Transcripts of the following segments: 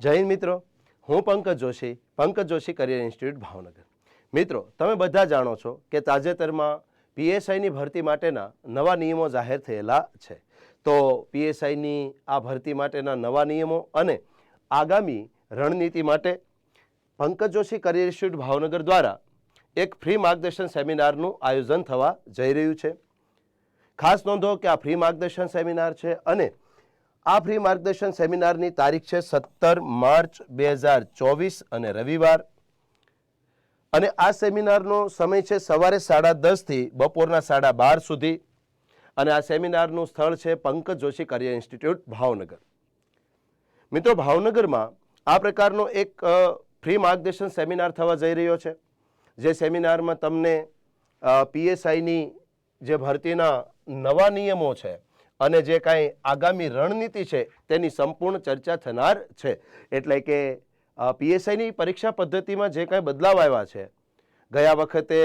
હિન્દ મિત્રો. હું Pankaj Joshi Pankaj Joshi career institute Bhavnagar. મિત્રો, તમે બધા જાણો છો કે તાજેતરમાં પીએસઆઈની ભરતી માટેના નવા નિયમો જાહેર થયેલા છે. તો પીએસઆઈની આ ભરતી માટેના નવા નિયમો અને આગામી રણનીતિ માટે પંકજ જોશી કરિયર ઇન્સ્ટિટ્યૂટ ભાવનગર દ્વારા એક ફ્રી માર્ગદર્શન સેમિનારનું આયોજન થવા જઈ રહ્યું છે. ખાસ નોંધો કે આ ફ્રી માર્ગદર્શન સેમિનાર છે અને આ ફ્રી માર્ગદર્શન સેમિનારની તારીખ છે સત્તર માર્ચ બે હજાર ચોવીસ અને રવિવાર. અને આ સેમિનારનો સમય છે સવારે સાડા દસથી બપોરના સાડા બાર સુધી. અને આ સેમિનારનું સ્થળ છે પંકજ જોશી કરિયર ઇન્સ્ટિટ્યૂટ ભાવનગર. મિત્રો, ભાવનગરમાં આ પ્રકારનો એક ફ્રી માર્ગદર્શન સેમિનાર થવા જઈ રહ્યો છે. જે સેમિનારમાં તમને પીએસઆઈની જે ભરતીના નવા નિયમો છે અને જે કાંઈ આગામી રણનીતિ છે, તેની સંપૂર્ણ ચર્ચા થનાર છે. એટલે કે પીએસઆઈની પરીક્ષા પદ્ધતિમાં જે કાંઈ બદલાવ આવ્યા છે, ગયા વખતે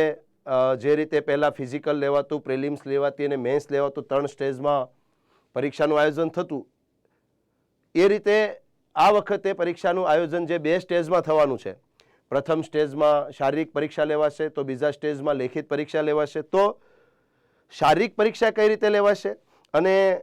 જે રીતે પહેલાં ફિઝિકલ લેવાતું, પ્રિલિમ્સ લેવાતી અને મેન્સ લેવાતું ત્રણ સ્ટેજમાં પરીક્ષાનું આયોજન થતું, એ રીતે આ વખતે પરીક્ષાનું આયોજન જે બે સ્ટેજમાં થવાનું છે. પ્રથમ સ્ટેજમાં શારીરિક પરીક્ષા લેવાશે, તો બીજા સ્ટેજમાં લેખિત પરીક્ષા લેવાશે, તો શારીરિક પરીક્ષા કઈ રીતે લેવાશે? અને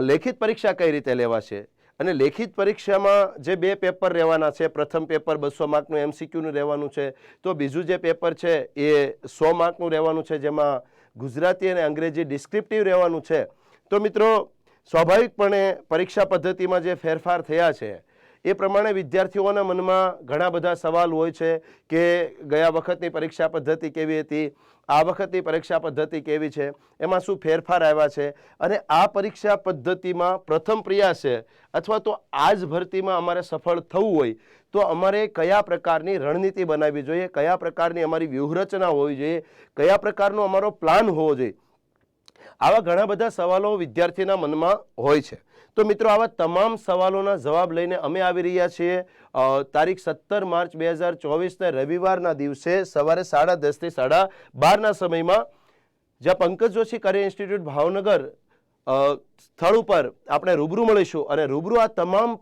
લેખિત પરીક્ષા કઈ રીતે લેવાશે? અને લેખિત પરીક્ષામાં જે બે પેપર રહેવાના છે, પ્રથમ પેપર બસો માર્કનું એમસીક્યુનું રહેવાનું છે, તો બીજું જે પેપર છે એ સો માર્કનું રહેવાનું છે, જેમાં ગુજરાતી અને અંગ્રેજી ડિસ્ક્રિપ્ટિવ રહેવાનું છે. તો મિત્રો, સ્વાભાવિકપણે પરીક્ષા પદ્ધતિમાં જે ફેરફાર થયા છે એ પ્રમાણે વિદ્યાર્થીઓના મનમાં ઘણા બધા સવાલ હોય છે કે ગયા વખતની પરીક્ષા પદ્ધતિ કેવી હતી, આ વખતની પરીક્ષા પદ્ધતિ કેવી છે, એમાં શું ફેરફાર આવ્યા છે અને આ પરીક્ષા પદ્ધતિમાં પ્રથમ પ્રયાસે અથવા તો આ જ ભરતીમાં અમારે સફળ થવું હોય તો અમારે કયા પ્રકારની રણનીતિ બનાવવી જોઈએ, કયા પ્રકારની અમારી વ્યૂહરચના હોવી જોઈએ, કયા પ્રકારનો અમારો પ્લાન હોવો જોઈએ આવા ઘણા બધા સવાલો વિદ્યાર્થીના મનમાં હોય છે. તો મિત્રો, આવા તમામ સવાલોના જવાબ લઈને અમે આવી રહ્યા છીએ. તારીખ સત્તર માર્ચ બે હજાર ચોવીસને રવિવારના દિવસે સવારે સાડા દસથી સાડા બારના સમયમાં જ્યાં પંકજ જોશી કરિયર ઇન્સ્ટિટ્યૂટ ભાવનગર સ્થળ ઉપર આપણે રૂબરૂ મળીશું અને રૂબરૂ આ તમામ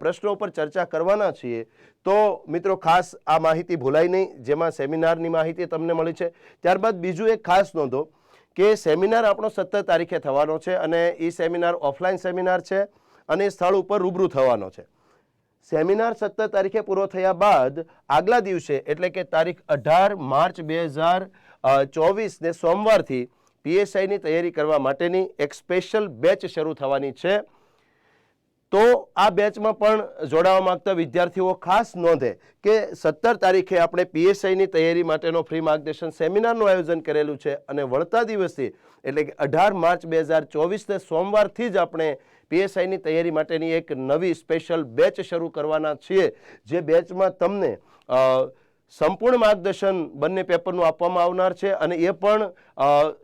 પ્રશ્નો ઉપર ચર્ચા કરવાના છીએ. તો મિત્રો, ખાસ આ માહિતી ભૂલાય નહીં. જેમાં સેમિનારની માહિતી તમને મળી છે. ત્યારબાદ બીજું એક ખાસ નોંધો. કે સેમિનાર આપણો સત્તર તારીખે થવાનો છે અને એ સેમિનાર ઓફલાઈન સેમિનાર છે અને સ્થળ ઉપર રૂબરૂ થવાનો છે. સેમિનાર સત્તર તારીખે પૂરો થયા બાદ આગલા દિવસે, એટલે કે તારીખ અઢાર માર્ચ બે હજાર ચોવીસને સોમવારથી પીએસઆઈની તૈયારી કરવા માટેની એક સ્પેશિયલ બેચ શરૂ થવાની છે. તો આ બેચમાં પણ જોડાવા માંગતા વિદ્યાર્થીઓ ખાસ નોંધે કે સત્તર તારીખે આપણે પીએસઆઈની તૈયારી માટેનો ફ્રી માર્ગદર્શન સેમિનારનું આયોજન કરેલું છે અને વળતા દિવસથી એટલે કે અઢાર માર્ચ બે હજાર ચોવીસને સોમવારથી જ આપણે પીએસઆઈની તૈયારી માટેની એક નવી સ્પેશિયલ બેચ શરૂ કરવાના છીએ. જે બેચમાં તમને સંપૂર્ણ માર્ગદર્શન બંને પેપરનું આપવામાં આવનાર છે અને એ પણ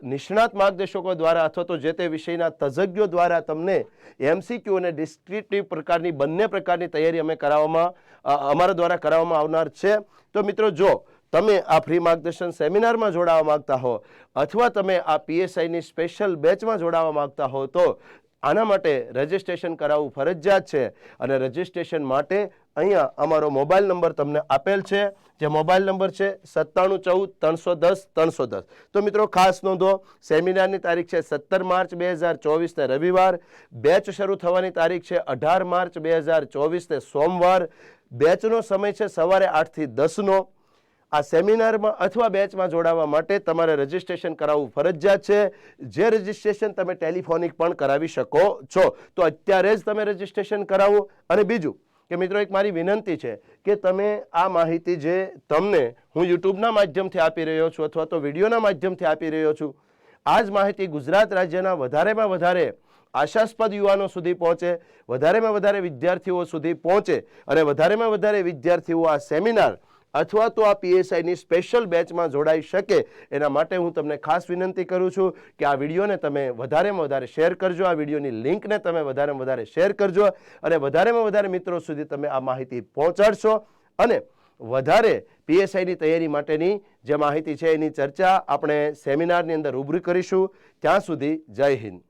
નિષ્ણાત માર્ગદર્શકો દ્વારા અથવા તો જે તે વિષયના તજજ્ઞો દ્વારા તમને એમસીક્યુ અને ડિસ્ક્રિપ્ટિવ પ્રકારની બંને પ્રકારની તૈયારી અમે કરાવવામાં અમારા દ્વારા કરાવવામાં આવનાર છે. તો મિત્રો જો તમે આ ફ્રી માર્ગદર્શન સેમિનારમાં જોડાવા માંગતા હો અથવા તમે આ પીએસઆઈની સ્પેશિયલ બેચમાં જોડાવા માંગતા હો તો આના માટે રજિસ્ટ્રેશન કરાવવું ફરજિયાત છે. અને રજિસ્ટ્રેશન માટે અહીંયા અમારો મોબાઈલ નંબર તમને આપેલ છે. જે મોબાઈલ નંબર છે સત્તાણું ચૌદ, ત્રણસો દસ ત્રણસો દસ. તો મિત્રો ખાસ નોંધો, સેમિનારની તારીખ છે સત્તર માર્ચ બે હજાર ચોવીસને રવિવાર. બેચ શરૂ થવાની તારીખ છે અઢાર માર્ચ બે હજાર ચોવીસને સોમવાર. બેચનો સમય છે સવારે આઠથી દસનો. આ સેમિનારમાં અથવા બેચમાં જોડાવા માટે તમારે રજિસ્ટ્રેશન કરાવવું ફરજિયાત છે. જે રજિસ્ટ્રેશન તમે ટેલિફોનિક પણ કરાવી શકો છો. તો અત્યારે જ તમે રજિસ્ટ્રેશન કરાવો. અને બીજું કે મિત્રો એક મારી વિનંતી છે કે તમે આ માહિતી જે તમને હું યુટ્યુબના માધ્યમથી આપી રહ્યો છું અથવા તો વિડીયોના માધ્યમથી આપી રહ્યો છું આ જ માહિતી ગુજરાત રાજ્યના વધારેમાં વધારે આશાસ્પદ યુવાનો સુધી પહોંચે, વધારેમાં વધારે વિદ્યાર્થીઓ સુધી પહોંચે અને વધારેમાં વધારે વિદ્યાર્થીઓ આ સેમિનાર અથવા તો આ પીએસઆઈની સ્પેશિયલ બેચમાં જોડાઈ શકે. એના માટે હું તમને ખાસ વિનંતી કરું છું કે આ વિડીયોને તમે વધારેમાં વધારે શેર કરજો. આ વિડીયોની લિંકને તમે વધારેમાં વધારે શેર કરજો અને વધારેમાં વધારે મિત્રો સુધી તમે આ માહિતી પહોંચાડશો. અને વધારે પીએસઆઈની તૈયારી માટેની જે માહિતી છે એની ચર્ચા આપણે સેમિનારની અંદર રૂબરૂ કરીશું. ત્યાં સુધી જય હિન્દ.